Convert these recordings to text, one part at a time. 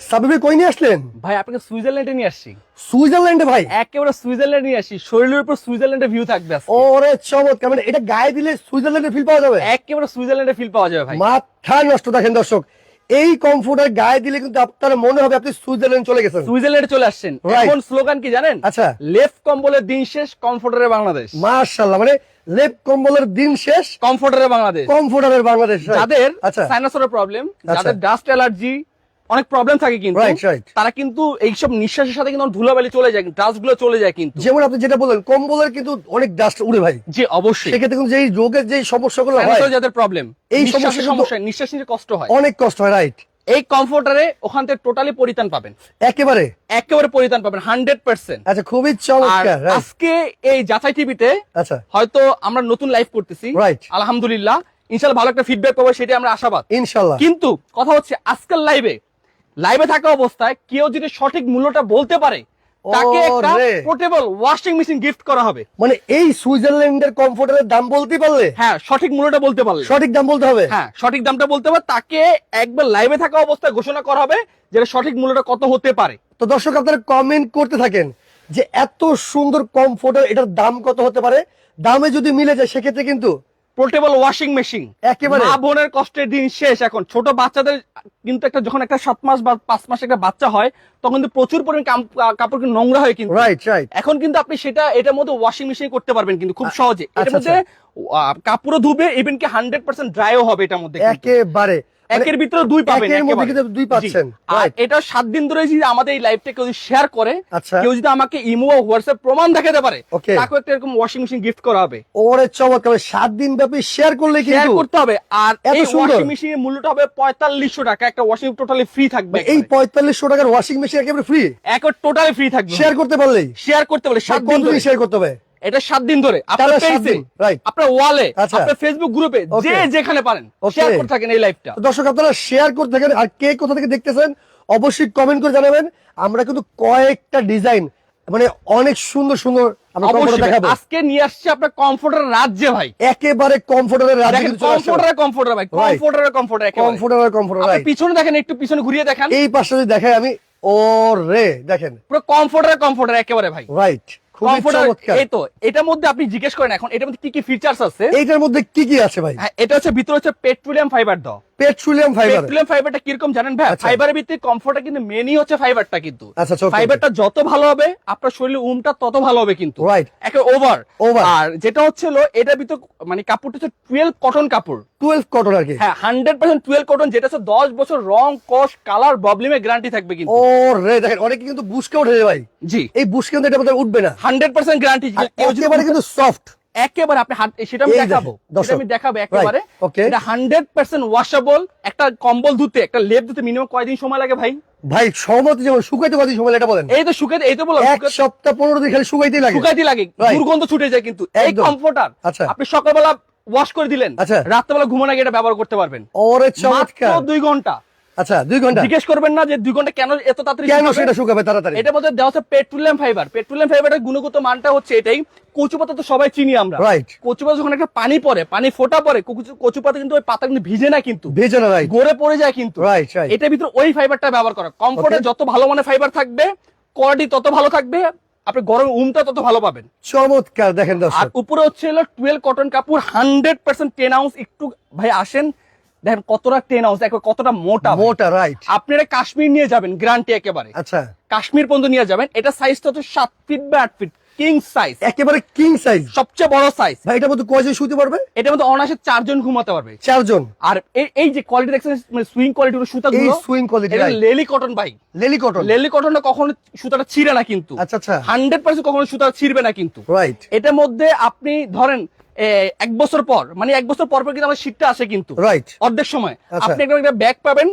ভাই কই নিয়ে আসলেন? ভাই আপনাকে সুইজারল্যান্ডে নিয়ে আসছি। সুইজারল্যান্ডে ভাই? একেবারে সুইজারল্যান্ড নিয়ে আসি শরীরের উপর সুইজারল্যান্ডের ভিউ থাকবে আজকে। ওরে চমৎকার মানে এটা গায়ে দিলে সুইজারল্যান্ডের ফিল পাওয়া যাবে? একেবারে সুইজারল্যান্ডের ফিল পাওয়া যাবে ভাই। মাথা নষ্ট দেখেন দর্শক এই কমফোর্টার গায়ে দিলে কিন্তু আপনার মনে হবে আপনি সুইজারল্যান্ড চলে গেছেন। সুইজারল্যান্ডে চলে আসছেন. এখন স্লোগান কি জানেন? আচ্ছা। লেফট কম্বলের দিন শেষ কমফোর্টারের বাংলাদেশ। মার্শাল্লাহ মানে লেপ কম্বলের দিন শেষ কমফোর্টারের বাংলাদেশ। কমফোর্টারের বাংলাদেশ? যাদের আচ্ছা। সাইনাসের প্রবলেম আচ্ছা। যাদের ডাস্ট অ্যালার্জি অনেক প্রবলেম থাকে কিন্তু. তারা কিন্তু এইসব নিঃশ্বাসের সাথে কিন্তু ধুলাবালি চলে যায় ডাস্টগুলো চলে যায় কিন্তু। যেমন আপনি যেটা বললেন কম্বলের কিন্তু অনেক ডাস্ট উড়ে ভাই। জি অবশ্যই। সেক্ষেত্রে কিন্তু যেই রোগের যে সমস্যাগুলো হয় যাদের প্রবলেম এই এই সমস্যা সমস্যা নিঃশ্বাস নিতে কষ্ট হয়। অনেক কষ্ট হয় রাইট এই কমফোর্টারে ওখান থেকে টোটালি পরিত্রাণ পাবেন। একেবারে। একেবারে পরিত্রাণ পাবেন হান্ড্রেড পার্সেন্ট আচ্ছা খুবই চমৎকার আজকে এই যাচাই টিভিতে আচ্ছা। হয়তো আমরা নতুন লাইভ করতেছি। রাইট আলহামদুলিল্লাহ ইনশাল্লাহ ভালো একটা ফিডব্যাক পাবো সেটা আমরা আশাবাদ। ইনশাল্লাহ কিন্তু কথা হচ্ছে আজকাল লাইভে লাইভে থাকা অবস্থায় কেউ যদি সঠিক মূল্যটা বলতে পারে তাকে একটা পোর্টেবল ওয়াশিং মেশিন গিফট করা হবে। মানে এই সুইজারল্যান্ডের কমফোর্টারের দাম বলতে পারলে? হ্যাঁ সঠিক মূল্যটা বলতে পারলে। সঠিক দাম বলতে হবে? হ্যাঁ সঠিক দামটা বলতে হবে তাকে একবার লাইভে থাকা অবস্থায় ঘোষণা করা হবে যে সঠিক মূল্যটা কত হতে পারে। তো দর্শক আপনারা কমেন্ট করতে থাকেন যে এত সুন্দর কমফোর্টার এটার দাম কত হতে পারে? দামে যদি মিলে যায় সেক্ষেত্রে কিন্তু পোর্টেবল ওয়াশিং মেশিন। একেবারে। মা বোনের কষ্টের দিন শেষ এখন। ছোট বাচ্চাদের কিন্তু একটা যখন একটা সাত মাস বা পাঁচ মাস একটা বাচ্চা হয় তখন কিন্তু প্রচুর পরিমাণ কাপড় কিন্তু নোংরা হয় কিন্তু রাইট রাইট এখন কিন্তু আপনি সেটা এটার মধ্যে ওয়াশিং মেশিন করতে পারবেন কিন্তু খুব সহজে। এটার আচ্ছা, মধ্যে কাপড়ও ধুবে ইভেন কি হান্ড্রেড পার্সেন্ট ড্রাইও হবে এটার মধ্যে একেবারে। একের ভিতরে দুই পাবেন একের মধ্যে কিন্তু দুই পাচ্ছেন, আর এটা সাত দিন ধরে যদি আমাদের এই লাইভটা কেউ শেয়ার করে আচ্ছা। কেউ যদি আমাকে ইমো ও হোয়াটসঅ্যাপ প্রমাণ দেখাতে পারে তাকে একটা এরকম ওয়াশিং মেশিন গিফট করা হবে। ওরে চমৎকার মানে সাত দিন ব্যাপী শেয়ার করলে শেয়ার করতে হবে। আর এই। ওয়াশিং মেশিনের মূল্যটা হবে পঁয়তাল্লিশশো টাকা। একটা ওয়াশিং টোটালি ফ্রি থাকবে মানে এই পঁয়তাল্লিশশো টাকার ওয়াশিং মেশিন একেবারে ফ্রি একবার টোটালি ফ্রি থাকবে। শেয়ার করতে পারলেই? শেয়ার করতে বলে সাত দিন ধরে। শেয়ার করতে হবে। এটা সাত দিন ধরে। আপনার পেজে. আপনার ওয়ালে আচ্ছা। আপনার ফেসবুক গ্রুপে যে যেখানে পারেন শেয়ার করতে থাকেন এই লাইভটা দর্শক আপনারা শেয়ার করতে থাকেন আর কে কোথা থেকে দেখতেছেন অবশ্যই কমেন্ট করে জানাবেন। আমরা কিন্তু কয়েকটা ডিজাইন মানে অনেক সুন্দর সুন্দর আজকে নিয়ে আসছে আপনার কমফোর্টার রাজ্যে ভাই। একেবারে কমফোর্টারের রাজ্যে দেখেন কিন্তু কমফোর্টার কমফোর্টার ভাই কমফোর্টার কমফোর্টার কমফোর্টার কমফোর্টার পিছনে দেখেন একটু পিছনে ঘুরিয়ে দেখান। এই যদি আমি ও রে দেখেন। পুরো কমফোর্টার কমফোর্টার একেবারে ভাই। রাইট এই তো এটার মধ্যে আপনি জিজ্ঞেস করেন এখন এটার মধ্যে কি কি ফিচার্স আছে? এটার মধ্যে কি কি আছে ভাই? হ্যাঁ এটা হচ্ছে ভিতরে হচ্ছে পেট্রোলিয়াম ফাইবার দাও। পেট্রোলিয়াম ফাইবার পেট্রোলিয়াম ফাইবারটা কীরকম জানেন ভাই? আচ্ছা। ফাইবারের ভিত্তিক কমফোর্টটা কিন্তু মেনই হচ্ছে ফাইবারটা কিন্তু। আচ্ছা, আচ্ছা, ফাইবারটা যত ভালো হবে আপনার শরীরের উমটা তত ভালো হবে কিন্তু। Right. একে ওভার Over. আর যেটা এটার ভিতর মানে কাপড়টা হচ্ছে টুয়েলভ কটন কাপড়। টুয়েলভ কটন আর কি। হ্যাঁ হান্ড্রেড পার্সেন্ট টুয়েলভ কটন যেটা হচ্ছে দশ বছর রং কস কালার প্রবলেমের গ্যারান্টি থাকবে কিন্তু। ও রে দেখেন অনেকে কিন্তু বুসকে উঠে যায় ভাই। জি। এই বুসকে কিন্তু এটা উঠবে না। হান্ড্রেড পার্সেন্ট গ্যারান্টি কিন্তু সফট একেবারে আপনি সেটা আমি দেখাবো। আমি দেখাবো একেবারে। এটা হান্ড্রেড পার্সেন্ট ওয়াশেবল একটা কম্বল ধুতে একটা লেপ ধুতে মিনিমাম কয়দিন সময় লাগে ভাই? ভাই সহমত যেমন শুকাইতে পারি সময় এটা বলেন। এই তো শুকাতে এই তো বললাম এক সপ্তাহ পনেরো দিন খালি শুকাইতেই লাগে। শুকাইতে লাগে. দুর্গন্ধ ছুটে যায় কিন্তু। এই। কমফোর্টার আচ্ছা। আপনি সকালবেলা ওয়াশ করে দিলেন আচ্ছা। রাত্রেবেলা ঘুমানো আগে এটা ব্যবহার করতে পারবেন। ওরে চমৎকার। দুই ঘণ্টা। আচ্ছা দুই ঘণ্টা। জিজ্ঞেস করবেন না যে দুই ঘণ্টা কেন এত তাড়াতাড়ি কেন শুকাবে? সেটা শুকাবে তাড়াতাড়ি? এটার মধ্যে দেওয়া হচ্ছে পেট্রোলিয়াম ফাইবার। পেট্রোলিয়াম ফাইবারের গুণগত মানটা হচ্ছে এটাই কচু পাতা তো সবাই চিনি আমরা। Right. কচু পাতা যখন একটা পানি পড়ে পানি ফোটা পড়ে কচু- কচু পাতা কিন্তু ওই পাতা কিন্তু ভিজে না কিন্তু। ভেজে না রাইট গড়ে পড়ে যায় কিন্তু। Right, right. এটার ভিতরে ওই ফাইবারটা ব্যবহার করা। কমফোর্টে. যত ভালো মানের ফাইবার থাকবে কোয়ালিটি তত ভালো থাকবে আপনি গরম উমটা তত ভালো পাবেন। চমৎকার দেখেন আর উপরে হচ্ছে হলো টুয়েলভ কটন কাপড় হান্ড্রেড পার্সেন্ট টেন আউন্স একটু ভাই আসেন দেখেন কতটা টেন হাউস দেখো কতটা মোটা। মোটা রাইট আপনি এটা কাশ্মীর নিয়ে যাবেন গ্রান্টি একেবারে। আচ্ছা। কাশ্মীর পর্যন্ত নিয়ে যাবেন এটা সাইজ তো সাত ফিট বা আট ফিট কিং সাইজ একেবারে কিং সাইজ সবচেয়ে বড় সাইজ ভাই এটার মধ্যে কয়জন শুতে পারবে? এটার মধ্যে অনায়াসে চারজন ঘুমাতে পারবে। চারজন? আর এই- যে কোয়ালিটি দেখছেন মানে সুইং কোয়ালিটি সুতা এই সুইং কোয়ালিটি লেলি কটন ভাই। লেলি কটন লেলি কটনটা কখনো সুতাটা ছিঁড়ে না কিন্তু। আচ্ছা আচ্ছা। হান্ড্রেড পার্সেন্ট কখনো সুতা ছিঁড়বে না কিন্তু। রাইট এটার মধ্যে আপনি ধরেন এক বছর পর মানে এক বছর পর পর কিন্তু আমার শীতটা আসে কিন্তু। রাইট অর্ধেক সময়। আচ্ছা। আপনি একটা ব্যাগ পাবেন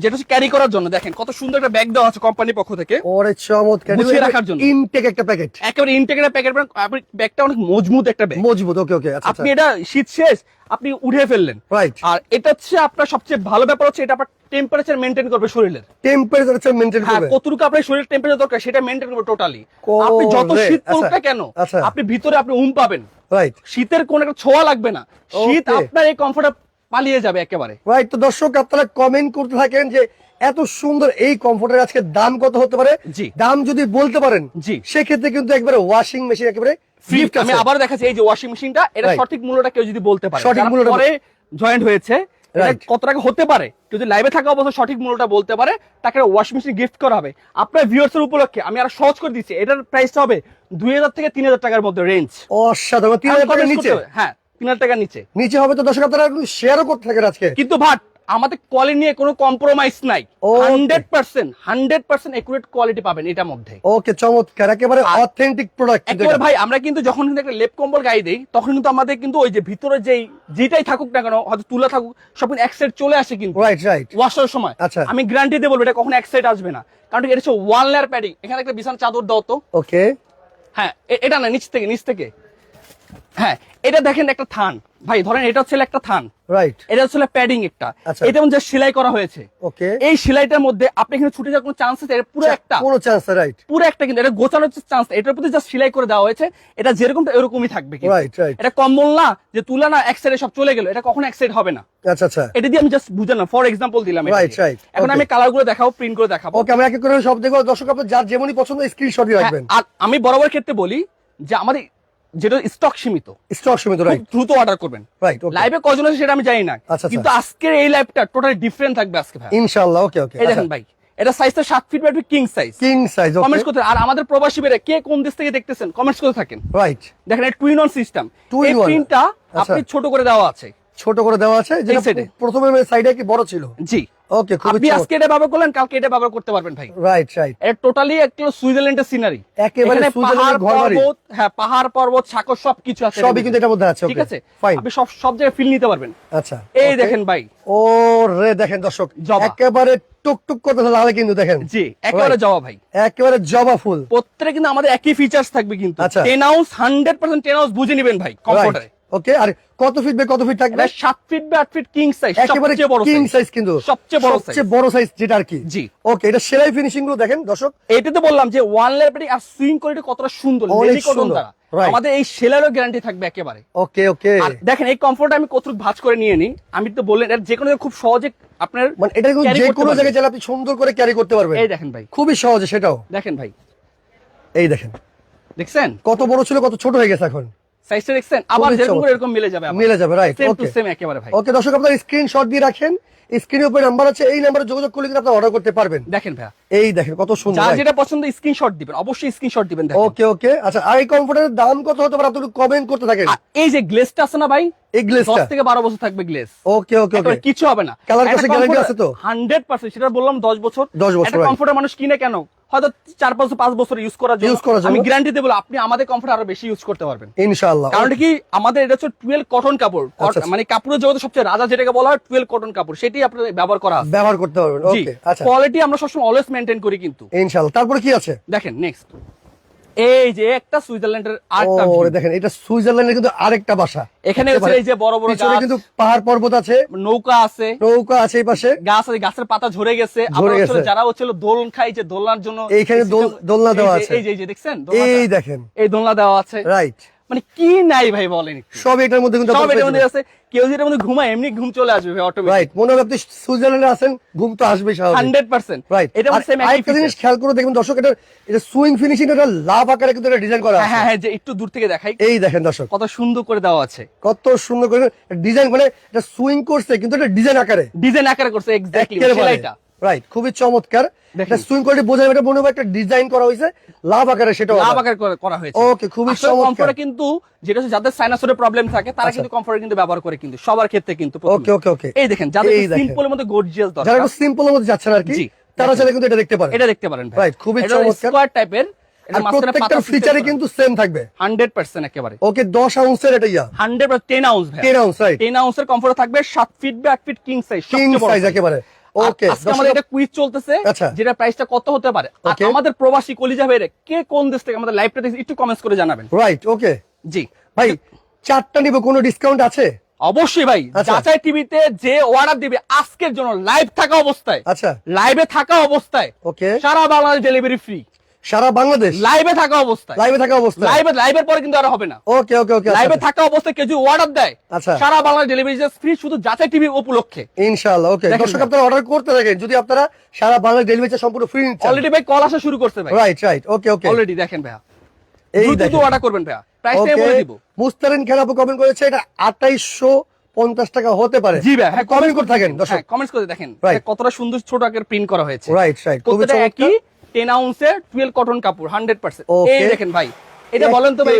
যেটা হচ্ছে ক্যারি করার জন্য দেখেন কত সুন্দর একটা ব্যাগ দেওয়া আছে কোম্পানির পক্ষ থেকে। ওরে চমৎকার গুছিয়ে রাখার জন্য। ইনটেক একটা প্যাকেট একেবারে ইনটেকের প্যাকেট আপনি ব্যাগটা অনেক মজবুত একটা ব্যাগ মজবুত ওকে ওকে আচ্ছা আপনি এটা শীত শেষ আপনি উঠে ফেললেন। রাইট আর এটা হচ্ছে আপনার সবচেয়ে ভালো ব্যাপার হচ্ছে এটা আপনার টেম্পারেচার মেনটেন করবে শরীরের। টেম্পারেচার হচ্ছে মেইনটেইন হ্যাঁ করবে। কতটুকু আপনার শরীরের টেম্পারেচার দরকার সেটা মেনটেন করবে টোটালি আপনি যত শীত পড়ুক না আচ্ছা, কেন আচ্ছা। আপনি ভিতরে আপনি উম পাবেন। রাইট শীতের কোন একটা ছোঁয়া লাগবে না। শীত আপনার এই কমফোর্টে পালিয়ে যাবে একেবারে। রাইট তো দর্শক আপনারা কমেন্ট করতে থাকেন যে এত সুন্দর এই কমফোর্টের আজকে দাম কত হতে পারে? জি। দাম যদি বলতে পারেন জি। সেক্ষেত্রে কিন্তু একবারে ওয়াশিং মেশিন একেবারে gift আমি আবার দেখাচ্ছি এই যে ওয়াশিং মেশিনটা এটা সঠিক মূল্যটা কেউ যদি বলতে পারে সঠিক মূল্যটা পরে জয়েন্ট হয়েছে কত টাকা হতে পারে? যদি লাইভে থাকা অবস্থা সঠিক মূল্যটা বলতে পারে তাকে ওয়াশিং মেশিন গিফট করা হবে। আপনার ভিউয়ার্স এর উপলক্ষে আমি আর সহজ করে দিচ্ছি এটার প্রাইসটা হবে দুই হাজার থেকে তিন হাজার টাকার মধ্যে রেঞ্জ অসাধারণ তিন হাজার টাকার নিচে? হ্যাঁ। তিন হাজার টাকার নিচে। নিচে হবে তো দর্শক আপনারা শেয়ারও করতে থাকেন আজকে। কিন্তু ভাট আমাদের কোয়ালিটি নিয়ে কোনো কম্প্রোমাইজ নাই. Hundred percent hundred percent accurate quality পাবেন এটার মধ্যে। ওকে চমৎকার একেবারে অথেন্টিক প্রোডাক্ট একেবারে ভাই আমরা কিন্তু যখন কিন্তু একটা লেপ কম্বল গায়ে দিই তখন কিন্তু আমাদের কিন্তু ওই যে ভিতরে যেই যেটাই থাকুক না কেন হয়তো তুলা থাকুক সব কিন্তু এক সাইড চলে আসে কিন্তু। রাইট রাইট ওয়াশের সময়। আচ্ছা। আমি গ্যারান্টি দিয়ে বলব এটা কখনো এক সাইড আসবে না। কারণ এটা হচ্ছে ওয়ান লেয়ার প্যাডিং এখানে একটা বিছানা চাদর দাও তো। ওকে হ্যাঁ এটা না নিচ থেকে নিচ থেকে। হ্যাঁ এটা দেখেন একটা থান। ভাই ধরেন এটা হচ্ছে একটা থান। রাইট এটা হচ্ছে প্যাডিং একটা। আচ্ছা। এটা যেমন যে সেলাই করা হয়েছে। ওকে এই সেলাইটার মধ্যে আপনি এখানে ছুটে যাওয়ার কোনো চান্স আছে পুরো একটা। কোনো চান্স রাইট পুরো একটা কিন্তু এটা গোছানোর চান্স এটার প্রতি যা সেলাই করে দেওয়া হয়েছে। এটা যেরকম এরকমই থাকবে কিন্তু। Right, right. এটা কম্বল না যে তুলা না এক সাইডে সব চলে গেল। এটা কখনো এক সাইড হবে না। আচ্ছা আচ্ছা। এটা দিয়ে আমি জাস্ট বুঝালাম। ফর এক্সাম্পল দিলাম এটা Right, দিয়ে। এখন আমি কালারগুলো দেখাবো প্রিন্ট করে দেখাবো। ওকে আমরা এক এক করে সব দেখব। দর্শক আপনার যার যেমনই পছন্দ স্ক্রিনশট হ্যাঁ, রাখবেন। আর আমি বরাবর ক্ষেত্রে বলি যে আমাদের যেটা স্টক সীমিত। স্টক সীমিত রাইট দ্রুত অর্ডার করবেন। রাইট ওকে লাইভে কজন আছে সেটা আমি জানি না। আচ্ছা, আচ্ছা। কিন্তু আজকের এই লাইভটা টোটালি ডিফারেন্ট থাকবে আজকে ভাই। ইনশাআল্লাহ ওকে ওকে এই দেখেন ভাই এটা সাইজটা সাত feet by king size king size comments করতে আর আমাদের প্রবাসী বেড়ে কে কোন দেশ থেকে দেখতেছেন? কমেন্টস করে থাকেন। রাইট দেখেন এটা টুইন অন সিস্টেম এই আচ্ছা। আপনি ছোট করে দেওয়া আছে। ছোট করে দেওয়া আছে যেটা। প্রথমে সাইডে কি বড় ছিল? জি। ওকে আপনি আজকে এটা ব্যবহার করলেন কালকে এটা ব্যবহার করতে পারবেন ভাই। রাইট রাইট এটা টোটালি একটা সুইজারল্যান্ডের সিনারি একেবারে সুইজারল্যান্ডের ঘরবাড়ি। হ্যাঁ পাহাড় পর্বত সাগর সবকিছু আছে সবই কিন্তু এটার মধ্যে আছে ঠিক আছে? আপনি সব সব জায়গায় ফিল নিতে পারবেন। আচ্ছা এই দেখেন ভাই। ও রে দেখেন দর্শক জবা। একেবারে টুক টুক করতে লাল কিন্তু দেখেন। জি একেবারে জবা ভাই। একেবারে জবা ফুল। প্রত্যেকটা কিন্তু আমাদের একই ফিচার্স থাকবে কিন্তু। আচ্ছা। Ten ounce hundred percent ten ounce বুঝে নেবেন ভাই কমফোর্টারে ওকে আর কত ফিট বাই কত ফিট থাকবে? এটা সাত ফিট বাই আট ফিট কিং সাইজ সবচেয়ে বড় কিং সাইজ কিন্তু। সবচেয়ে বড়। সবচেয়ে বড় সাইজ যেটা আর কি। জি। ওকে এটা সেলাই ফিনিশিংগুলো দেখেন দর্শক। এটাতে বললাম যে ওয়ান লেয়ার প্যাডিং আর সুইং কোয়ালিটি কতটা সুন্দর লেডি কটন। দ্বারা আমাদের এই সেলারও গ্যারান্টি থাকবে একেবারে। ওকে ওকে আর দেখেন এই কমফোর্ট আমি কতটুকু ভাঁজ করে নিয়ে নিই আমি তো বললেন এটা যে কোনো খুব সহজে আপনার মানে এটা যে কোনো জায়গায় চাইলে আপনি সুন্দর করে ক্যারি করতে পারবেন। এই দেখেন ভাই। খুবই সহজে সেটাও। দেখেন ভাই। এই দেখেন। দেখছেন? কত বড় ছিল কত ছোট হয়ে গেছে এখন। সাইজটা দেখছেন? আবার যেরকম করে এরকম মিলে যাবে মিলে যাবে রাইট ওকে সেম একেবারে ভাই। ওকে দর্শক আপনারা স্ক্রিনশট দিয়ে রাখেন। স্ক্রিনের উপরে নাম্বার আছে এই নাম্বারে যোগাযোগ করলে কিন্তু আপনি অর্ডার করতে পারবেন। দেখেন ভাই এই দেখেন কত সুন্দর যার যেটা পছন্দ স্ক্রিনশট দিবেন অবশ্যই স্ক্রিনশট দিবেন ওকে ওকে। আচ্ছা আর এই কমফোর্টের দাম কত হতে পারে? আপনি কমেন্ট করতে থাকেন। এই যে গ্লেসটা আছে না ভাই? এই গ্লেসটা দশ থেকে বারো বছর থাকবে গ্লেস ওকে ওকে ওকে। কিছু হবে না। Case এর guarantee আছে তো? হান্ড্রেড পার্সেন্ট সেটা বললাম দশ বছর। 10 বছর, একটা. কমফোর্টার মানুষ কিনে কেন? হয়তো চার পাঁচ পাঁচ বছর ইউজ করার জন্য। আমি গ্যারান্টি দেবো আপনি আমাদের কমফোর্ট আরও বেশি ইউজ করতে পারবেন। ইনশাআল্লাহ। কারণ কি আমাদের এটা হচ্ছে টুয়েলভ কটন কাপড়। আচ্ছা, আচ্ছা। মানে কাপড়ের জগতে সবচেয়ে রাজা যেটাকে বলা হয় টুয়েলভ কটন কাপড় সেটি আপনার ব্যবহার করা ব্যবহার করতে পারবেন। ওকে আচ্ছা। কোয়ালিটি আমরা সবসময় অলওয়েজ মেনটেন করি কিন্তু। ইনশাআল্লাহ। তারপরে কি আছে? দেখেন নেক্সট এই যে একটা সুইজারল্যান্ডের আরেকটা ও দেখেন এটা সুইজারল্যান্ডের কিন্তু আরেকটা বাসা। এখানে হচ্ছে এই যে বড় বড় গাছ। কিন্তু পাহাড় পর্বত আছে। নৌকা আছে। নৌকা আছে এই পাশে। গাছ আছে গাছের পাতা ঝরে গেছে। আবার গেছে। যারা হচ্ছে দোলন খাই যে দোলনার জন্য এইখানে দোলনা দেওয়া আছে। এই যে এই যে দেখছেন? এই দেখেন। এই দোলনা দেওয়া আছে। রাইট মানে কি নাই ভাই বলেন সব এটার মধ্যে কিন্তু সব এটার মধ্যে আছে। কেউ যদি এটার মধ্যে ঘুমায় এমনি ঘুম চলে আসবে ভাই অটোমেটিক রাইট মনে হবে আপনি সুইজারল্যান্ডে আছেন ঘুম তো আসবেই স্বাভাবিক। Hundred percent. রাইট এটা same একই আরেকটা জিনিস খেয়াল করে দেখবেন দর্শক এটা এটা সুইং ফিনিশিং এটা লাভ আকারে কিন্তু এটা ডিজাইন করা হ্যাঁ হ্যাঁ হ্যাঁ যে একটু দূর থেকে দেখাই। এই দেখেন দর্শক। কত সুন্দর করে দেওয়া আছে। কত সুন্দর করে ডিজাইন মানে এটা সুইং করছে কিন্তু এটা ডিজাইন আকারে। ডিজাইন আকারে করছে এক্স্যাক্টলি সেলাইটা। রাইট খুবই চমৎকার। দেখেন। সুইং করে বোঝা এটা মনে হবে একটা ডিজাইন করা হয়েছে। লাভ আকারে সেটাও লাভ আকারে করা হয়েছে। ওকে খুবই কমফোর্টে কিন্তু যেটা হচ্ছে যাদের সাইনাসের প্রবলেম থাকে তারা আচ্ছা। কিন্তু কমফোর্ট কিন্তু ব্যবহার করে কিন্তু সবার ক্ষেত্রে কিন্তু। ওকে ওকে ওকে এই দেখেন যাদের সিম্পলের মধ্যে গর্জিয়াস দরকার। একটু সিম্পলের মধ্যে যাচ্ছেন আর কি তারা চাইলে কিন্তু এটা দেখতে পারে এটা দেখতে পারেন ভাই। খুবই চমৎকার। স্কোয়ার টাইপের এটা আর মাঝখানে প্রত্যেকটা ফিচারে কিন্তু সেম থাকবে। 100% একেবারে। ওকে 10 আউন্সের এটা ইয়া। 100 10 আউন্স ভাই। 10 আউন্স রাইট 10 আউন্সের কমফোর্ট থাকবে 7 feet by 8 feet king size king size একেবারে। ওকে আজকে আমাদের এটা কুইজ চলতেছে আচ্ছা। যেটা প্রাইসটা কত হতে পারে? আমাদের প্রবাসী কলিজা ভাইরে কে কোন দেশ থেকে আমাদের লাইভটা দেখছে একটু কমেন্টস করে জানাবেন। রাইট ওকে জি। ভাই চারটা নিব কোনো ডিসকাউন্ট আছে? অবশ্যই ভাই আচ্ছা। টিভিতে যে অর্ডার দিবে আজকের জন্য লাইভ থাকা অবস্থায়। আচ্ছা। লাইভে থাকা অবস্থায়। ওকে সারা বাংলাদেশ ডেলিভারি ফ্রি সারা বাংলাদেশ? লাইভে থাকা অবস্থায়। লাইভে থাকা অবস্থা লাইভে লাইভের পরে কিন্তু আর হবে না। ওকে ওকে ওকে লাইভে থাকা অবস্থায় কেউ যদি অর্ডার দেয় আচ্ছা। সারা বাংলা ডেলিভারি ফ্রি শুধু যাচাই টিভি উপলক্ষে। ইনশাআল্লাহ ওকে দর্শক আপনারা অর্ডার করতে থাকেন যদি আপনারা সারা বাংলা ডেলিভারি সম্পূর্ণ ফ্রি নিচ্ছেন অলরেডি ভাই কল আসা শুরু করছে ভাই। Right right okay okay already দেখেন ভাইয়া। এই দ্রুত অর্ডার করবেন ভাইয়া। প্রাইসটা বলে দিব। মুস্তারিন আপু কমেন্ট করেছে এটা আঠাইশশো পঞ্চাশ টাকা হতে পারে। জি ভাই হ্যাঁ কমেন্ট করে থাকেন দর্শক। কমেন্টস করে দেখেন. কতটা সুন্দর ছোট আকারের প্রিন্ট করা হয়েছে। রাইট রাইট খুবই চমৎকার। 10 আউন্সের 12 কটন কাপড় 100% Okay. এই দেখেন ভাই এটা বলেন তো ভাই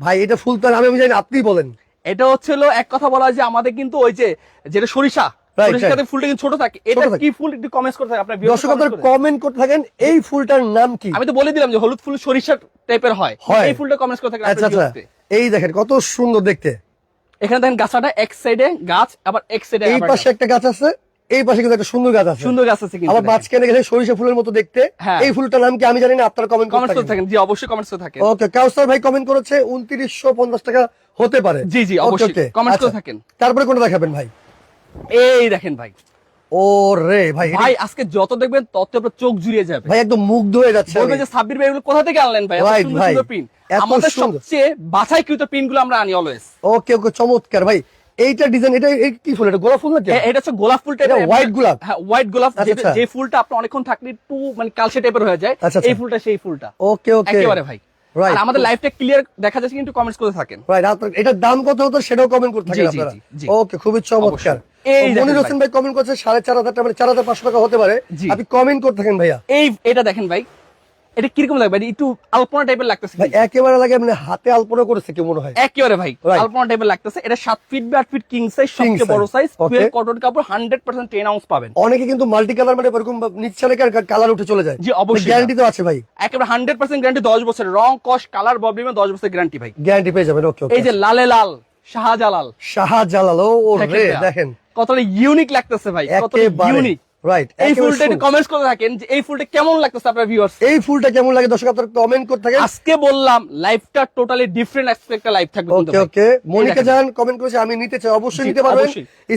ভাই এটা ফুল তো আমি জানি আপনি বলেন। এটা হচ্ছে এক কথা বলা হয় যে আমাদের কিন্তু ওই যে যেটা সরিষা Right, ফুলটা কিন্তু ছোট থাকে। এটা কি ফুল একটু কমেন্টস করতে থাকে আপনার দর্শক আপনারা কমেন্ট করতে থাকেন এই ফুলটার নাম কি? আমি তো বলে দিলাম যে হলুদ ফুল সরিষা টাইপের হয়। এই ফুলটা কমেন্টস করতে থাকে আচ্ছা আচ্ছা। এই দেখেন কত সুন্দর দেখতে। এখানে দেখেন গাছটা এক সাইডে গাছ আবার এক সাইডে এই পাশে একটা গাছ আছে। এই পাশে কিন্তু একটা সুন্দর গাছ আছে। সুন্দর গাছ আছে কিন্তু আবার। মাঝখানে গেছে সরিষা ফুলের মতো দেখতে। হ্যাঁ। এই ফুলটার নাম কি আমি জানি না আপনারা কমেন্ট কমেন্টস করতে করতে থাকেন। জি অবশ্যই কমেন্টস করতে থাকেন। ওকে কাউসার ভাই কমেন্ট করেছে উনত্রিশশো পঞ্চাশ টাকা হতে পারে। জি, জি, অবশ্যই। okay, Comments করে আচ্ছা। থাকেন। তারপরে কোনটা দেখাবেন ভাই? এই দেখেন ভাই। ও রে ভাই ভাই আজকে যত দেখবেন তত আপনার চোখ জুড়িয়ে যাবে। ভাই একদম মুগ্ধ হয়ে যাচ্ছে বলবেন যে সাব্বির ভাই এগুলো কোথা থেকে আনলেন ভাই? এত সুন্দর ভাই। সুন্দর এত আমাদের সবচেয়ে বাছাইকৃত প্রিন্টগুলো আমরা আনি অলওয়েজ ওকে ওকে চমৎকার ভাই। এইটা ডিজাইন এটা কি ফুল? এটা গোলাপ ফুল নাকি এটা হচ্ছে গোলাপ ফুল এটা white গোলাপ? হ্যাঁ হোয়াইট গোলাপ। আচ্ছা, যে- আচ্ছা। ফুলটা আপনি অনেকক্ষণ থাকলে একটু মানে কালচে টাইপের হয়ে যায় আচ্ছা। এই ফুলটা সেই ফুলটা। ওকে ওকে। একেবারে ভাই. আর আমাদের লাইফটা ক্লিয়ার দেখা যাচ্ছে কিন্তু কমেন্টস করে থাকেন। রাইট এটার দাম কত হতো সেটাও কমেন্ট করতে থাকেন আপনারা। ওকে খুবই চমৎকার। মনির হোসেন ভাই কমেন্ট করছে সাড়ে চার হাজার টাকা মানে চার হাজার পাঁচশো টাকা হতে পারে। আপনি কমেন্ট করতে থাকেন ভাইয়া। এই এটা দেখেন ভাই। এটা কীরকম লাগবে? একটু আলপনা টাইপের লাগতেছে ভাই একেবারে লাগে মানে হাতে আলপনা করেছে কি মনে হয়? একেবারে ভাই আলপনা টাইপের লাগতেছে। এটা সাত ফিট আট ফিট কিং সাইজ সবচেয়ে বড় সাইজ কটন কাপড় হান্ড্রেড পার্সেন্ট টেন আউন্স পাবেন। অনেকে কিন্তু মাল্টি কালার মানে এরকম নিচ্ছে কালার উঠে চলে যায়। জি, অবশ্যই। গ্যারান্টি তো আছে ভাই। একেবারে হান্ড্রেড পার্সেন্ট গ্যারান্টি দশ বছর রং কস কালার প্রবলেমে দশ বছর গ্যারান্টি ভাই। গ্যারান্টি পেয়ে যাবেন ওকে এই যে লালে লাল শাহজালাল। শাহজালাল ও ও রে দেখেন। কতটা ইউনিক লাগতেছে ভাই কতটা ইউনিক রাইট এই ফুলটা একটু কমেন্টস করে থাকেন যে এই ফুলটা কেমন লাগতেছে আপনার ভিউয়ার্স এই ফুলটা কেমন লাগে দর্শক আপনারা কমেন্ট করতে থাকেন। আজকে বললাম লাইফটা টোটালি ডিফারেন্ট একটা লাইফ থাকবে ওকে ওকে মনিকা জান কমেন্ট করেছে আমি নিতে চাই। অবশ্যই নিতে পারবেন।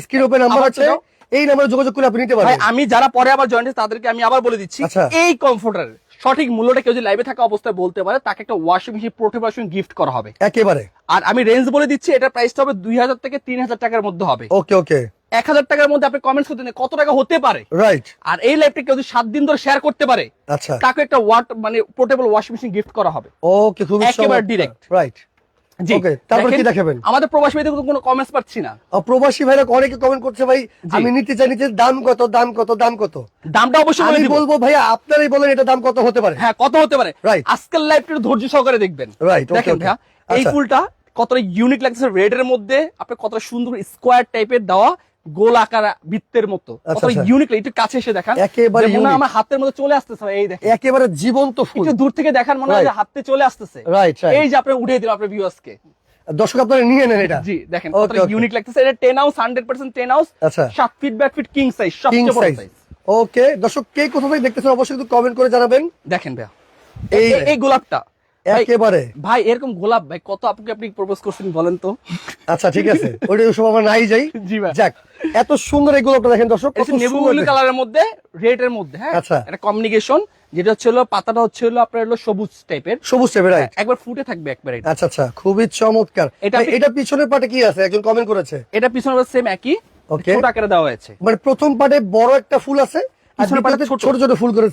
স্ক্রিন ওপেন নাম্বার আছে। এই নাম্বারে যোগাযোগ করে আপনি নিতে পারবেন। আমি যারা পরে আবার জয়েন তাদেরকে আমি আবার বলে দিচ্ছি আচ্ছা। এই কমফোর্টার সঠিক মূল্যটা কেউ যদি লাইভে থাকা অবস্থায় বলতে পারে তাকে একটা washing machine portable washing gift করা হবে। একেবারে। আর আমি রেঞ্জ বলে দিচ্ছি এটা প্রাইসটা হবে দুই হাজার থেকে তিন হাজার টাকার মধ্যে হবে। ওকে ওকে এক হাজার টাকার মধ্যে আপনি কমেন্টস করতে কত টাকা হতে পারে? রাইট আর এই লাইভটা কেউ যদি সাত দিন ধরে শেয়ার করতে পারে আচ্ছা। তাকে একটা ওয়াট মানে পোর্টেবল ওয়াশিং মেশিন গিফট করা হবে। ওকে খুবই একেবারে direct। রাইট জি। Okay, তারপর কি দেখাবেন? আমাদের প্রবাসী ভাইদের কোনো কমেন্টস পাচ্ছি না। প্রবাসী ভাইরা অনেকে কমেন্ট করছে ভাই আমি নিতে চাই নিতে দাম কত দাম কত দাম কত? দামটা অবশ্যই আমি বলব আপনারাই বলেন এটা দাম কত হতে পারে? হ্যাঁ কত হতে পারে? লাইভটা একটু ধৈর্য সহকারে দেখবেন। দেখেন ভাইয়া এই আচ্ছা। ফুলটা কতটা ইউনিক লাগছে রেড এর মধ্যে আপনি কতটা সুন্দর স্কোয়ার টাইপের দেওয়া গোল আকার বৃত্তের মতো। আচ্ছা, কতটা আচ্ছা। ইউনিক একটু কাছে এসে দেখান। একেবারে মনে আমার হাতের মতো চলে আসতেছে এই দেখেন। একেবারে জীবন্ত ফুল। একটু দূর থেকে দেখার মনে হয়. হাতে চলে আসতেছে. এই যে আপনি উঠিয়ে দিলাম আপনার ভিউয়ার্স কে দর্শক আপনারা নিয়ে নেন এটা। জি দেখেন ইউনিক লাগতেছে। এটা 10 হাউস 100% 10 হাউস আচ্ছা। 7 feet by feet king size সবচেয়ে বড় সাইজ ওকে দর্শক কে কোথা থেকে দেখতেছেন অবশ্যই কিন্তু কমেন্ট করে জানাবেন। দেখেন ভাইয়া। এই এই- গোলাপটা ভাই, একেবারে। ভাই এরকম গোলাপ ভাই কত আপুকে আপনি প্রপোজ করছেন বলেন তো? আচ্ছা ঠিক আছে। ওইটা আমরা নাই যাই। জি ভাই। যাক এত সুন্দর এই গোলাপটা দেখেন দর্শক কত নেভি সুন্দর ব্লু কালারের মধ্যে রেড এর মধ্যে হ্যাঁ? আচ্ছা। এটা কমিউনিকেশন যেটা হচ্ছে হলো পাতাটা হচ্ছে হলো আপনার হলো সবুজ টাইপের সবুজ টাইপের রাইট একবার ফুটে থাকবে একবার এটা। আচ্ছা আচ্ছা খুবই চমৎকার। এটা- এটা পিছনের পাটে কি আছে? একজন কমেন্ট করেছে। এটা পিছনে সেম একই Okay. ছোট আকারে দেওয়া হয়েছে। মানে প্রথম পাটে বড় একটা ফুল আছে ছোট। ছোট ফুল করে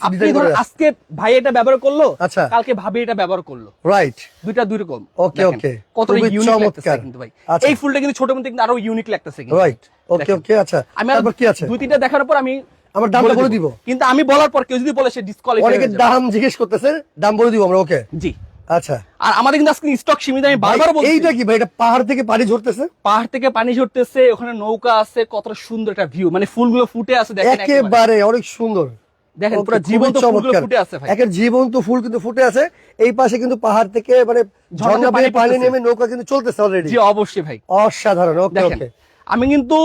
আজকে ভাই এটা ব্যবহার করল আচ্ছা। কালকে ভাবি এটা ব্যবহার করল। রাইট দুইটা দুই রকম ওকে ওকে কত ইউনিক লাগতেছে চমৎকার। কিন্তু ভাই। আচ্ছা। এই ফুলটা কিন্তু ছোট মধ্যে কিন্তু আরও ইউনিক লাগতেছে কিন্তু। রাইট ওকে ওকে আচ্ছা। আমি আর কি আছে? দুই তিনটা দেখার পর আমি আমার দামটা বলে দিব। কিন্তু আমি বলার পর কেউ যদি বলে সে ডিসকোয়ালিফাই অনেকে দাম জিজ্ঞেস করতেছে দাম বলে দিব আমরা ওকে জি। আচ্ছা। আর আমাদের কিন্তু আজকে স্টক সীমিত আমি বারবার বলছি। এইটা কি ভাই এটা পাহাড় থেকে পানি ঝরতেছে? পাহাড় থেকে পানি ঝরতেছে ওখানে নৌকা আছে কতটা সুন্দর একটা ভিউ মানে ফুলগুলো ফুটে আছে দেখেন একেবারে। অনেক সুন্দর। দেখেন পুরো জীবন্ত ফুলগুলো ফুটে আছে ভাই। একের জীবন্ত ফুল কিন্তু ফুটে আছে। এই পাশে কিন্তু পাহাড় থেকে মানে ঝর্ণা পানি পানি নেমে নৌকা কিন্তু চলতেছে অলরেডি জি অবশ্যই ভাই। অসাধারণ ওকে ওকে। আমি কিন্তু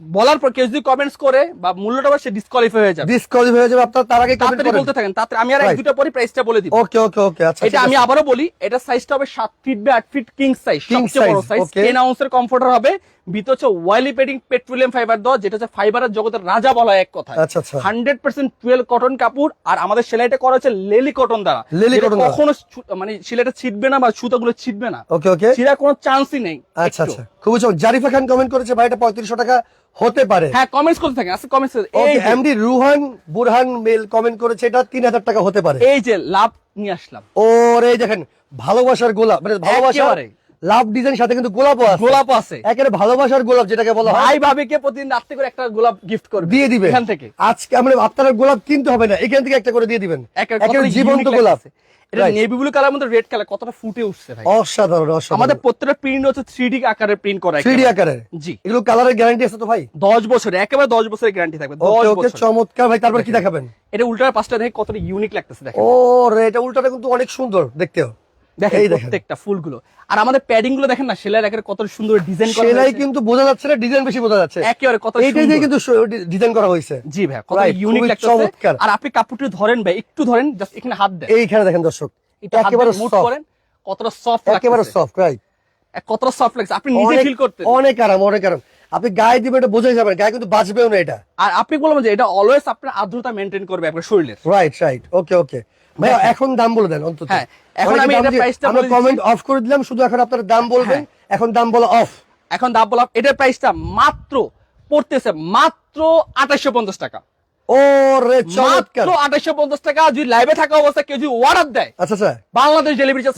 বলার পর কেউ যদি কমেন্টস করে বা মূল্যটা সে ডিসকোয়ালিফাই হয়ে যাবে। ডিসকোয়ালিফাই হয়ে যাবে আপনারা তার আগে কমেন্ট করেন। বলতে থাকেন তাতে আমি আর এক. দুটো পরে প্রাইসটা বলে দিই ওকে ওকে ওকে আচ্ছা এটা আমি আবারো বলি এটা সাইজটা হবে 7 feet by 8 feet king size সবচেয়ে বড় সাইজ okay. টেন আউন্সের কমফর্টার হবে। ভিতর হচ্ছে ওয়াইলি পেডিং পেট্রোলিয়াম ফাইবার দেওয়া যেটা হচ্ছে ফাইবারের জগতের রাজা বলা হয় এক কথা আচ্ছা আচ্ছা। হান্ড্রেড পার্সেন্ট টুয়েলভ কটন কাপড় আর আমাদের সেলাইটা করা হচ্ছে লেলি কটন দ্বারা। লেলি কখনো মানে সেলাইটা ছিটবে না বা সুতাগুলো ছিটবে না। ওকে ওকে ছিঁড়া কোনো চান্সই নেই আচ্ছা আচ্ছা। চমৎকার। জারিফা খান কমেন্ট করেছে ভাই এটা পঁয়ত্রিশশো টাকা হতে পারে। হ্যাঁ কমেন্টস করতে থাকেন আজকে কমেন্টস এই এমডি রুহান বুরহান মেল কমেন্ট করেছে এটা তিন হাজার টাকা হতে পারে। এই যে লাভ নিয়ে আসলাম। ওর দেখেন ভালোবাসার গোলাপ মানে একেবারে। লাভ ডিজাইন সাথে কিন্তু গোলাপও আছে। গোলাপ আছে। একেবারে ভালোবাসার গোলাপ যেটাকে বলা হয়। ভাই ভাবিকে প্রতিদিন রাত্রে করে একটা গোলাপ গিফট করবে। দিয়ে দিবে। এখান থেকে। আজকে আমরা আপনার গোলাপ কিনতে হবে না এখান থেকে একটা করে দিয়ে দিবেন। একেবারে জীবন্ত গোলাপ। এটা নেভি ব্লু কালার মধ্যে রেড কালার কতটা ফুটে উঠছে ভাই? অসাধারণ অসাধারণ। আমাদের প্রত্যেকটা প্রিন্ট হচ্ছে থ্রি ডি আকারে প্রিন্ট করা থ্রি একেবারে। আকারের? জি। এগুলো কালারের গ্যারান্টি আছে তো ভাই? দশ বছর একেবারে দশ বছরের গ্যারান্টি থাকবে দশ ওকে ওকে বছর চমৎকার ভাই তারপর কি দেখাবেন? এটা উল্টার পাঁচটা দেখে কতটা ইউনিক লাগতেছে দেখেন। ও রে এটা উল্টাটা কিন্তু অনেক সুন্দর দেখতেও। দেখেন এই প্রত্যেকটা ফুলগুলো। আর আমাদের প্যাডিংগুলো দেখেন না সেলাই একেবারে কত সুন্দর ডিজাইন করা সেলাই কিন্তু বোঝা যাচ্ছে না ডিজাইন বেশি বোঝা যাচ্ছে। একেবারে কত এইটাই দিয়ে কিন্তু ডিজাইন করা হয়েছে। জি ভাই কত ইউনিক খুবই আর আপনি কাপড়টি ধরেন ভাই একটু ধরেন জাস্ট এখানে হাত দেন। এইখানে দেখেন দর্শক এটা একেবারে মুট করেন কতটা সফট একেবারে সফট রাইট কতটা সফট লাগছে। আপনি নিজে ফিল করতেন অনেক আরাম অনেক আরাম। আপনি গায়ে দিবেন এটা বোঝাই যাবেন গায়ে কিন্তু বাঁচবেও না এটা। আর আপনি বললাম যে এটা অলওয়েজ আপনার আর্দ্রতা মেনটেন করবে আপনার শরীরের। রাইট রাইট ওকে ওকে ভাই এখন দাম বলে দেন অন্তত। হ্যাঁ, এখন আমি এটা প্রাইসটা আমরা কমেন্ট অফ করে দিলাম শুধু এখন আপনারা দাম বলবেন হ্যাঁ। এখন দাম বলা অফ এখন দাম বলা এটার প্রাইসটা মাত্র পড়তেছে মাত্র আঠাশশো পঞ্চাশ টাকা। চমৎকার। মাত্র টাকা যদি লাইভে থাকা অবস্থায় কেউ যদি অর্ডার দেয় আচ্ছা আচ্ছা। বাংলাদেশ ডেলিভারি চার্জ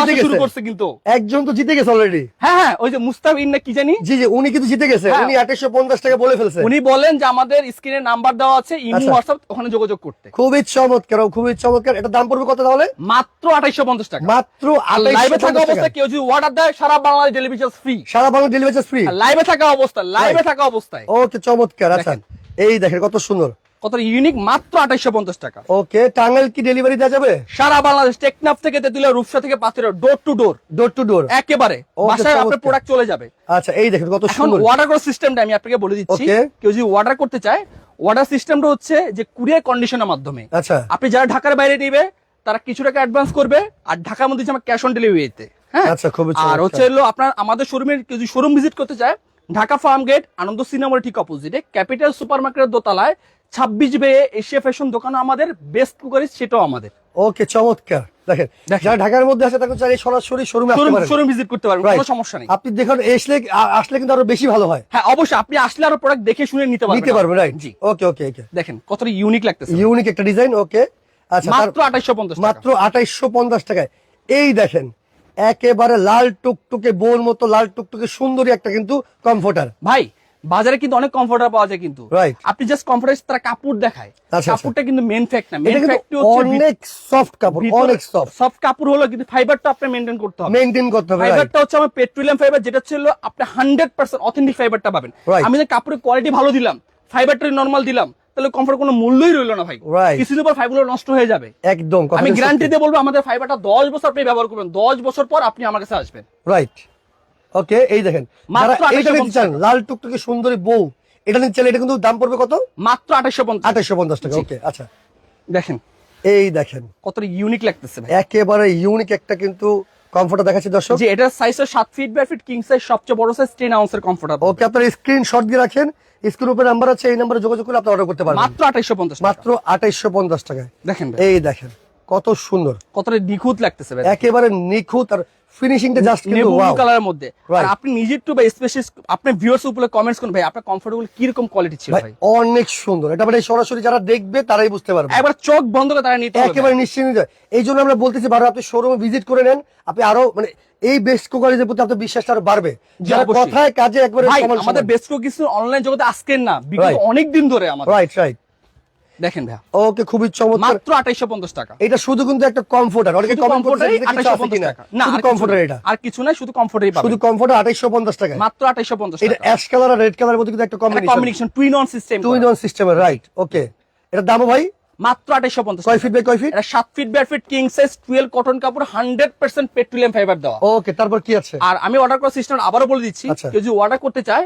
জিতে শুরু গেছে। করছে কিন্তু। একজন তো জিতে গেছে অলরেডি হ্যাঁ হ্যাঁ ওই যে মুস্তাফ না কি জানি? জি জি উনি কিন্তু জিতে গেছে। হ্যাঁ। উনি আঠাশশো পঞ্চাশ টাকা বলে ফেলছে। উনি বলেন যে আমাদের স্ক্রিনে নাম্বার দেওয়া আছে ইমো আচ্ছা। ওখানে যোগাযোগ করতে। খুবই চমৎকার খুবই চমৎকার। এটা দাম পড়বে কত তাহলে? মাত্র আঠাইশো পঞ্চাশ টাকা। মাত্র লাইভে থাকা 2850 অবস্থায় কেউ যদি অর্ডার দেয় সারা বাংলাদেশ ডেলিভারি চার্জ ফ্রি সারা বাংলা ডেলিভারি চার্জ ফ্রি লাইভে থাকা অবস্থায় লাইভে থাকা অবস্থায়। ওকে চমৎকার আচ্ছা। এই দেখেন কত সুন্দর। কত ইউনিক মাত্র আঠাইশো পঞ্চাশ টাকা। ওকে টাঙ্গাইল কি ডেলিভারি দেওয়া যাবে? সারা বাংলাদেশ টেকনাফ থেকে তেতুলিয়া রূপসা থেকে পাথরে door to door door to door একেবারে। বাসায় আপনার প্রোডাক্ট চলে যাবে। আচ্ছা এই দেখেন কত সুন্দর। অর্ডার করার সিস্টেমটা আমি আপনাকে বলে দিচ্ছি। কেউ যদি অর্ডার করতে চায় অর্ডার সিস্টেমটা হচ্ছে যে কুরিয়ার কন্ডিশনের মাধ্যমে। আচ্ছা। আপনি যারা ঢাকার বাইরে নিবে তারা কিছু টাকা অ্যাডভান্স করবে আর ঢাকার মধ্যে আমার ক্যাশ অন ডেলিভারিতে হ্যাঁ? আচ্ছা, খুবই আর হচ্ছে হলো আপনার আমাদের শোরুমের কেউ যদি শোরুম ভিজিট করতে চায় ঢাকা ফার্ম গেট আনন্দ সিনেমার ঠিক অপোজিটে ক্যাপিটাল সুপার মার্কেটের দোতলায় ছাব্বিশ বে এশিয়া ফ্যাশন দোকান আমাদের বেস্ট কুকারি সেটাও আমাদের। ওকে চমৎকার। দেখেন। যারা ঢাকার মধ্যে আছে তাকে চাই সরাসরি শোরুমে শোরুম ভিজিট করতে পারবেন কোনো সমস্যা নেই। আপনি দেখুন আসলে আসলে কিন্তু আরও বেশি ভালো হয়। হ্যাঁ অবশ্যই আপনি আসলে আরও প্রোডাক্ট দেখে শুনে নিতে পারবেন। নিতে পারবেন রাইট জি। ওকে ওকে ওকে দেখেন কতটা ইউনিক লাগতেছে। ইউনিক একটা ডিজাইন ওকে আচ্ছা মাত্র আঠাইশো পঞ্চাশ মাত্র আঠাইশো পঞ্চাশ টাকায়। এই দেখেন একেবারে লাল টুকটুকে বোর মতো লাল টুকটুকে সুন্দরী একটা কিন্তু কমফোর্টার ভাই বাজারে কিন্তু অনেক কমফোর্টার পাওয়া যায় কিন্তু। আপনি জাস্ট কমফোর্টার তারা কাপড় দেখায়। কাপড়টা কিন্তু মেন ফ্যাক্ট না মেন ফ্যাক্ট কিন্তু অনেক সফট কাপড় অনেক সফট সফট কাপড় হলো কিন্তু ফাইবারটা আপনি মেনটেন করতে হবে। মেনটেন করতে হবে ফাইবারটা হচ্ছে আমার পেট্রোলিয়াম ফাইবার যেটা ছিল আপনি হান্ড্রেড পার্সেন্ট অথেন্টিক ফাইবারটা পাবেন। আমি যে কাপড়ের কোয়ালিটি ভালো দিলাম ফাইবারটা নরমাল দিলাম তাহলে কমফোর্ট কোনো মূল্যই রইল না ভাই. কিছুদিন পর ফাইবার নষ্ট হয়ে যাবে। একদম আমি গ্যারান্টি দিয়ে বলব আমাদের ফাইবারটা দশ বছর আপনি ব্যবহার করবেন। দশ বছর পর আপনি আমার কাছে আসবেন। রাইট ওকে এই দেখেন মাত্র যারা এইটা নিতে চান লাল টুকটুকে সুন্দরী বউ এটা নিতে চাইলে এটা কিন্তু দাম পড়বে কত? মাত্র আঠাশশো পঞ্চাশ। আঠাইশো পঞ্চাশ টাকা ওকে আচ্ছা। দেখেন। এই দেখেন। কতটা ইউনিক লাগতেছে ভাই। একেবারে ইউনিক একটা কিন্তু কমফোর্টার দেখাচ্ছি দর্শক। যে এটার সাইজ সাত feet by feet king size সবচেয়ে বড় সাইজ টেন আউন্সের কমফোর্টার ওকে আপনার স্ক্রিনশট দিয়ে রাখেন। স্ক্রিন উপরে নাম্বার আছে এই নাম্বারে যোগাযোগ করে আপনি অর্ডার করতে পারবেন। মাত্র আঠাইশো পঞ্চাশ মাত্র আঠাইশো পঞ্চাশ টাকায়। দেখেন এই দেখেন কত সুন্দর। কতটা নিখুঁত লাগতেছে ভাই। একেবারে নিখুঁত আর ফিনিশিংটা জাস্ট কিন্তু ওয়াও কালারের মধ্যে। আর আপনি নিজে একটু বা স্পেশাল আপনি ভিউয়ার্স উপরে কমেন্টস করুন ভাই আপনার কমফোর্টেবল কি রকম কোয়ালিটি ছিল ভাই অনেক সুন্দর। এটা মানে সরাসরি যারা দেখবে তারাই বুঝতে পারবে। একবার চোখ বন্ধ করে তারা নিতে পারবে। একেবারে নিশ্চিন্ত এই জন্য আমরা বলতেছি বারো আপনি শোরুমে ভিজিট করে নেন। আপনি আরও মানে এই বেস্ট কুকারিজের প্রতি আপনার বিশ্বাসটা আরও বাড়বে। যারা কথায় কাজে একবারে আমাদের বেস্ট কিছু অনলাইন জগতে আজকের না. অনেক দিন ধরে আমাদের। রাইট রাইট দেখেন ভাই ওকে খুবই চমৎকার। মাত্র আঠাইশো পঞ্চাশ টাকা। এটা শুধু কিন্তু একটা কমফোর্টার অনেকে শুধু করতে কমফোর্টারই টাকা। না শুধু কমফোর্টার এটা। আর কিছু নাই শুধু কমফোর্টারই শুধু পাবেন কমফোর্টার আঠাইশো পঞ্চাশ টাকা মাত্র আঠাইশো পঞ্চাশ এটা অ্যাশ কালার আর রেড কালার মধ্যে কিন্তু একটা combination combination twin on system two in one সিস্টেমের রাইট ওকে এটা দামও ভাই? মাত্র আঠাইশো পঞ্চাশ কয় ফিট বাই কয় ফিট এটা সাত feet by feet king size twelve cotton কাপড় হান্ড্রেড পার্সেন্ট পেট্রোলিয়াম ফাইবার দেওয়া। ওকে তারপর কি আছে? আর আমি অর্ডার করার সিস্টেম আবারও বলে দিচ্ছি। আচ্ছা। কেউ যদি অর্ডার করতে চায়.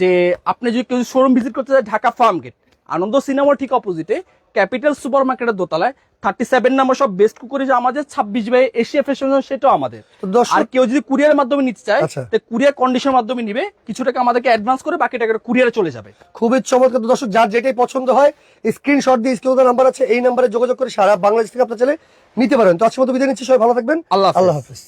যে আপনি যদি কেউ শোরুম ভিজিট করতে চায় ঢাকা ফার্ম গেট আনন্দ সিনেমার ঠিক অপোজিটে ক্যাপিটাল সুপার মার্কেটের দোতলায় থার্টি সেভেন নাম্বার সব বেস্ট কুকুরি যে আমাদের ছাব্বিশ বাই এশিয়া ফ্যাশন সেটাও আমাদের। আর কেউ যদি কুরিয়ারের মাধ্যমে নিতে চায় আচ্ছা। তো কুরিয়ার কন্ডিশনের মাধ্যমে নিবে কিছু টাকা আমাদেরকে অ্যাডভান্স করে বাকি টাকা কুরিয়ারে চলে যাবে। খুবই চমৎকার। দর্শক যার যেটাই পছন্দ হয় স্ক্রিনশট দিয়ে স্ক্রিন নাম্বার আছে এই নাম্বারে যোগাযোগ করে সারা বাংলাদেশ থেকে আপনার চাইলে নিতে পারেন। তো আজকের মতো বিদায় নিচ্ছি সবাই ভালো থাকবেন। আল্লাহ আল্লাহ হাফিজ।